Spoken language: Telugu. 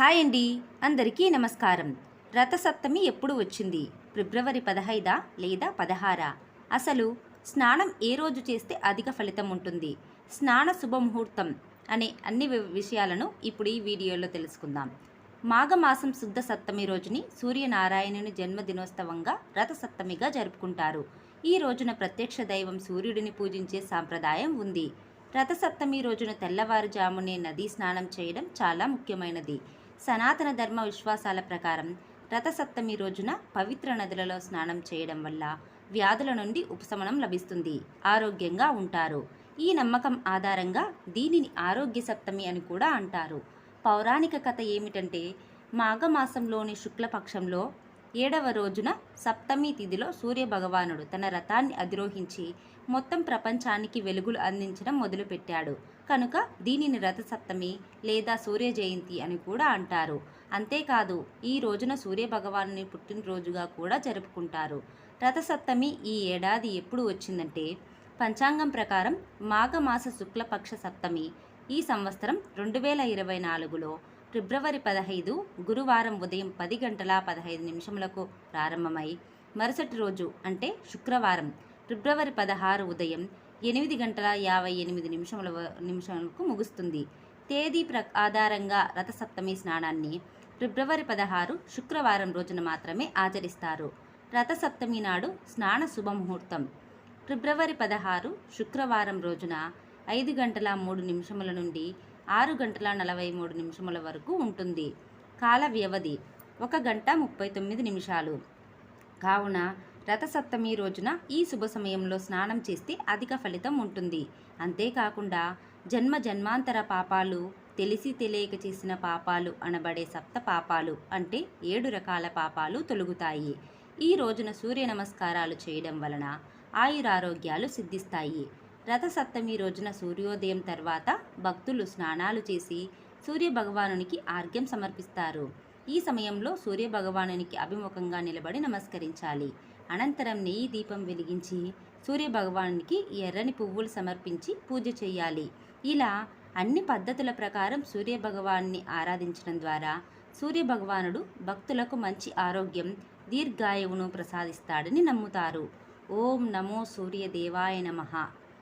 హాయ్ అండి అందరికీ నమస్కారం. రథసప్తమి ఎప్పుడు వచ్చింది? ఫిబ్రవరి పదహైదా లేదా పదహారా? అసలు స్నానం ఏ రోజు చేస్తే అధిక ఫలితం ఉంటుంది? స్నాన శుభముహూర్తం అనే అన్ని విషయాలను ఇప్పుడు ఈ వీడియోలో తెలుసుకుందాం. మాఘమాసం శుద్ధ సప్తమి రోజుని సూర్యనారాయణుని జన్మదినోత్సవంగా రథసప్తమిగా జరుపుకుంటారు. ఈ రోజున ప్రత్యక్ష దైవం సూర్యుడిని పూజించే సాంప్రదాయం ఉంది. రథసప్తమి రోజున తెల్లవారుజామునే నదీ స్నానం చేయడం చాలా ముఖ్యమైనది. సనాతన ధర్మ విశ్వాసాల ప్రకారం రథసప్తమి రోజున పవిత్ర నదులలో స్నానం చేయడం వల్ల వ్యాధుల నుండి ఉపశమనం లభిస్తుంది. ఆరోగ్యంగా ఉంటారు. ఈ నమ్మకం ఆధారంగా దీనిని ఆరోగ్య సప్తమి అని కూడా అంటారు. పౌరాణిక కథ ఏమిటంటే మాఘమాసంలోని శుక్లపక్షంలో ఏడవ రోజున సప్తమి తిథిలో సూర్య భగవానుడు తన రథాన్ని అధిరోహించి మొత్తం ప్రపంచానికి వెలుగులు అందించడం మొదలుపెట్టాడు. కనుక దీనిని రథసప్తమి లేదా సూర్య జయంతి అని కూడా అంటారు. అంతేకాదు ఈ రోజున సూర్య భగవానుని పుట్టినరోజుగా కూడా జరుపుకుంటారు. రథసప్తమి ఈ ఏడాది ఎప్పుడు వచ్చిందంటే పంచాంగం ప్రకారం మాఘమాస శుక్లపక్ష సప్తమి ఈ సంవత్సరం రెండు వేల ఇరవై నాలుగులో ఫిబ్రవరి పదహైదు గురువారం ఉదయం పది గంటల పదహైదు నిమిషములకు ప్రారంభమై మరుసటి రోజు అంటే శుక్రవారం ఫిబ్రవరి పదహారు ఉదయం ఎనిమిది గంటల యాభై ఎనిమిది నిమిషముల నిమిషములకు నిమిషాలకు ముగుస్తుంది. తేదీ ప్ర ఆధారంగా రథసప్తమి స్నానాన్ని ఫిబ్రవరి పదహారు శుక్రవారం రోజున మాత్రమే ఆచరిస్తారు. రథసప్తమి నాడు స్నాన శుభముహూర్తం. ఫిబ్రవరి పదహారు శుక్రవారం రోజున ఐదు గంటల మూడు నిమిషముల నుండి ఆరు గంటల నలభై మూడు నిమిషముల వరకు ఉంటుంది. కాల వ్యవధి ఒక గంట ముప్పై తొమ్మిది నిమిషాలు. కావున రథసప్తమి రోజున ఈ శుభ సమయంలో స్నానం చేస్తే అధిక ఫలితం ఉంటుంది. అంతేకాకుండా జన్మ జన్మాంతర పాపాలు తెలిసి తెలియక చేసిన పాపాలు అనబడే సప్త పాపాలు అంటే ఏడు రకాల పాపాలు తొలగుతాయి. ఈ రోజున సూర్య నమస్కారాలు చేయడం వలన ఆయురారోగ్యాలు సిద్ధిస్తాయి. రథసప్తమి రోజున సూర్యోదయం తర్వాత భక్తులు స్నానాలు చేసి సూర్య భగవానునికి ఆర్ఘ్యం సమర్పిస్తారు. ఈ సమయంలో సూర్య భగవానునికి అభిముఖంగా నిలబడి నమస్కరించాలి. అనంతరం నెయ్యి దీపం వెలిగించి సూర్య భగవానునికి ఎర్రని పువ్వులు సమర్పించి పూజ చేయాలి. ఇలా అన్ని పద్ధతుల ప్రకారం సూర్య భగవాన్ని ఆరాధించడం ద్వారా సూర్య భగవానుడు భక్తులకు మంచి ఆరోగ్యం దీర్ఘాయువును ప్రసాదిస్తాడని నమ్ముతారు. ఓం నమో సూర్య దేవాయ నమః.